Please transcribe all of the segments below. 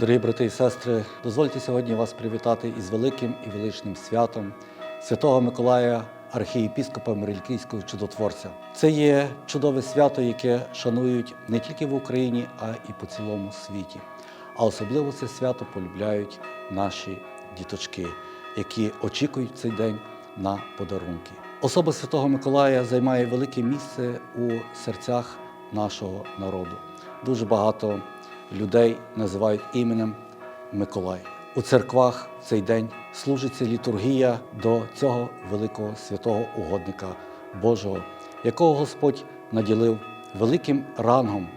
Дорогі брати і сестри, дозвольте сьогодні вас привітати із великим і величним святом Святого Миколая, архієпіскопа Мирильківського чудотворця. Це є чудове свято, яке шанують не тільки в Україні, а і по цілому світі. А особливо це свято полюбляють наші діточки, які очікують цей день на подарунки. Особа Святого Миколая займає велике місце у серцях нашого народу. Дуже багато людей називають іменем Миколай. У церквах в цей день служиться літургія до цього великого святого угодника Божого, якого Господь наділив великим рангом,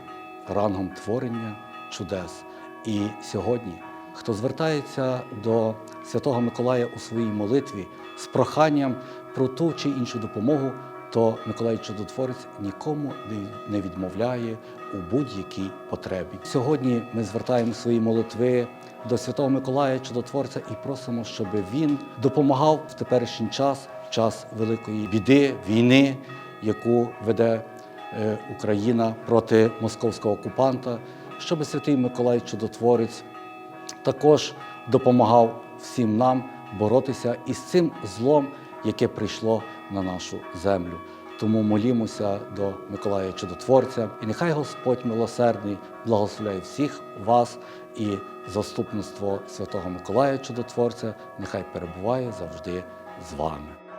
рангом творення чудес. І сьогодні, хто звертається до Святого Миколая у своїй молитві з проханням про ту чи іншу допомогу, то Миколай Чудотворець нікому не- відмовляє у будь-якій потребі. Сьогодні ми звертаємо свої молитви до Святого Миколая Чудотворця і просимо, щоб він допомагав в теперішній час, час великої біди, війни, яку веде е, Україна проти московського окупанта, щоб Святий Миколай Чудотворець також допомагав всім нам боротися із цим злом, яке прийшло на нашу землю. Тому молімося до Миколая Чудотворця, і нехай Господь милосердний благословляє всіх вас і заступництво Святого Миколая Чудотворця нехай перебуває завжди з вами.